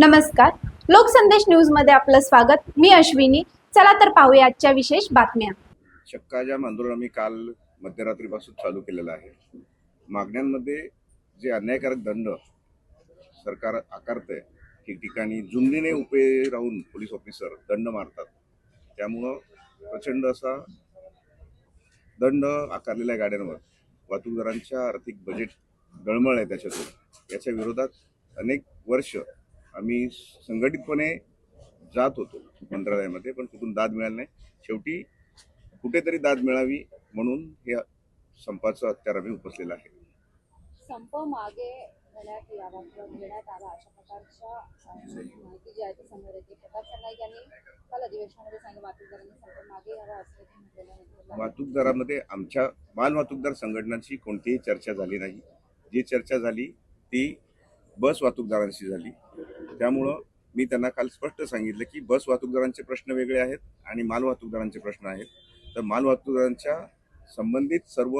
नमस्कार. लोकसंदेश न्यूजमध्ये आपलं स्वागत. मी अश्विनी. चला तर पाहूया आजच्या विशेष बातम्या. शक्काच्या आंदोलन आम्ही काल मध्यरात्रीपासून चालू केलेलं आहे मागण्यांमध्ये जे अन्यायकारक दंड सरकार आकारते ठिकठिकाणी जुमनीने उभे राहून पोलीस ऑफिसर दंड मारतात त्यामुळं प्रचंड असा दंड आकारलेल्या गाड्यांवर. वाहतूकदारांच्या आर्थिक बजेट गळमळ आहे त्याच्यातून. याच्या विरोधात अनेक वर्ष आम्ही संघटितपणे जात होतो मंत्रालयामध्ये पण कुठून दाद मिळाली नाही. शेवटी कुठेतरी दाद मिळावी म्हणून हे संपाचं हत्यार आम्ही उपसलेलं आहे. संप मागे घेण्यात यावा किंवा घेण्यात आला अशा प्रकारच्या अं, माहिती जी आहे ती समोर येते. प्रताप सरनाईक यांनी काल अधिवेशनामध्ये सांगितलं वाहतूकदारांनी संप मागे घ्यावा असल्याचे म्हटलेलं आहे. वाहतूकदारामध्ये आमच्या माल वाहतूकदार संघटनांची कोणतीही चर्चा झाली नाही. जी चर्चा झाली ती बस वाहतूकदारांशी झाली. त्यामुळं मी त्यांना काल स्पष्ट सांगितलं की बस वाहतूकदारांचे प्रश्न वेगळे आहेत आणि माल वाहतूकदारांचे प्रश्न आहेत. तर माल वाहतूकदारांच्या संबंधित सर्व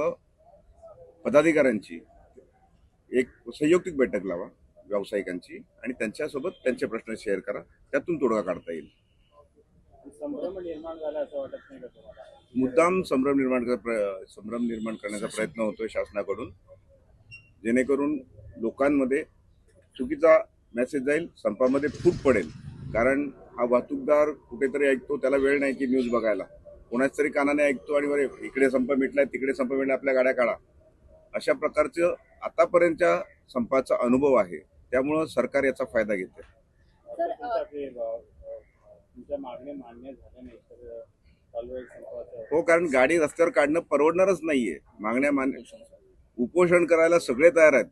पदाधिकाऱ्यांची एक संयुक्तिक बैठक लावा व्यावसायिकांची आणि त्यांच्यासोबत त्यांचे प्रश्न शेअर करा. त्यातून तोडगा काढता येईल. संभ्रम निर्माण झाला असं वाटत नाही का तुम्हाला? मुद्दाम संभ्रम निर्माण संभ्रम निर्माण करण्याचा प्रयत्न होतोय शासनाकडून. जेणेकरून लोकांमध्ये चुकीचा मेसेज जाईल संपामध्ये फूट पडेल. कारण हा वाहतूकदार कुठेतरी ऐकतो त्याला वेळ नाही की न्यूज बघायला. कोणाच तरी कानाने ऐकतो आणि बरे इकडे संप मिटलाय तिकडे संप मिटलाय आपल्या गाड्या काढा. अशा प्रकारचं आतापर्यंतच्या संपाचा अनुभव आहे. त्यामुळं सरकार याचा फायदा घेते. हो कारण गाडी रस्त्यावर काढणं परवडणारच नाहीये. मागण्या मान्य उपोषण करायला सगळे तयार आहेत.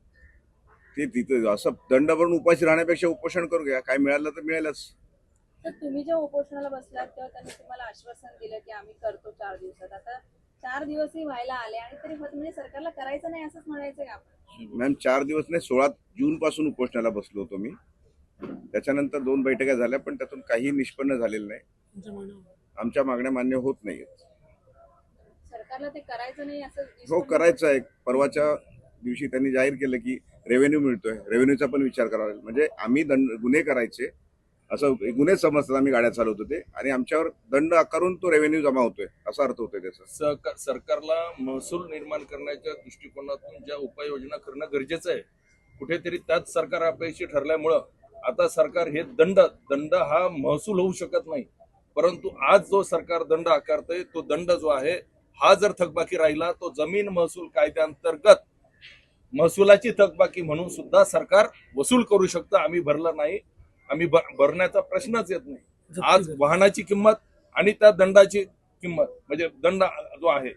ते तिथे असं दंड भरून उपाशी राहण्यापेक्षा उपोषण करू घ्या काय मिळालं तर मिळालंच. तर तुम्ही जेव्हा उपोषणाला बसलात तेव्हा त्यांनी तुम्हाला आश्वासन दिलं की आम्ही करतो चार दिवसात. आता चार दिवसही व्हायला आले आणि तरी होत म्हणजे सरकारला करायचं नाही असंच म्हणायचं का आपण? मॅम चार दिवस नाही सोळा जून पासून उपोषणाला बसलो होतो मी. त्याच्यानंतर दोन बैठका झाल्या पण त्यातून काही निष्पन्न झालेलं नाही. आमच्या मागण्या मान्य होत नाहीत सरकारला ते करायचं नाही असं हो करायचं आहे. परवाच्या दिवशी त्यांनी जाहीर केलं की रेव्हेन्यू मिळतोय. रेव्हेन्यूचा पण विचार करावा लागेल. म्हणजे आम्ही दंड गुन्हे करायचे. असं गुन्हे समजतात आम्ही गाड्या चालवत होते आणि आमच्यावर दंड आकारून तो रेव्हेन्यू जमा होतोय. असा अर्थ होतोय त्याचा. सरकारला महसूल निर्माण करण्याच्या दृष्टिकोनातून ज्या उपाययोजना करणं गरजेचं आहे कुठेतरी त्याच सरकार अपयशी ठरल्यामुळं आता सरकार हे दंड दंड हा महसूल होऊ शकत नाही. परंतु आज जो सरकार दंड आकारतोय तो दंड जो आहे हा जर थकबाकी राहिला तो जमीन महसूल कायद्यांतर्गत महसुलाची थकबाकी म्हणून सुद्धा सरकार वसूल करू शकतं. आम्ही भरलं नाही. आम्ही भरण्याचा प्रश्नच येत नाही. आज वाहनाची किंमत आणि त्या दंडाची किंमत म्हणजे दंड जो आहे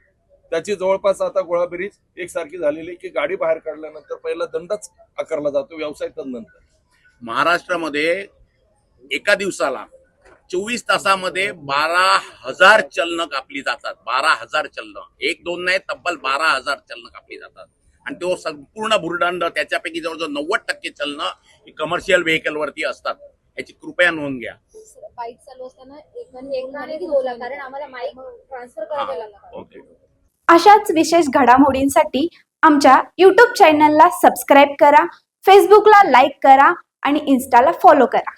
त्याची जवळपास आता गोळाबेरीज एकसारखी झालेली की गाडी बाहेर काढल्यानंतर पहिला दंडच आकारला जातो व्यवसाय नंतर. महाराष्ट्रामध्ये एका दिवसाला चोवीस तासामध्ये बारा हजार चलनं कापली जातात. बारा हजार चलनं. एक दोन नाही तब्बल बारा हजार चलनं कापली जातात. आणि तो संपूर्ण भुर्दंड त्याच्यापैकी जवळजवळ नव्वद टक्के चलनं ही कमर्शियल व्हेकलवरती असतात. याची कृपया नोंद घ्या. बाईक चालू असताना एकाने एकाने बोला कारण आम्हाला माईक ट्रान्सफर करायला लागला. ओके अशाच विशेष घडामोडींसाठी आमच्या यूट्यूब चॅनलला सबस्क्राईब करा फेसबुकला लाईक करा आणि इन्स्टाला फॉलो करा.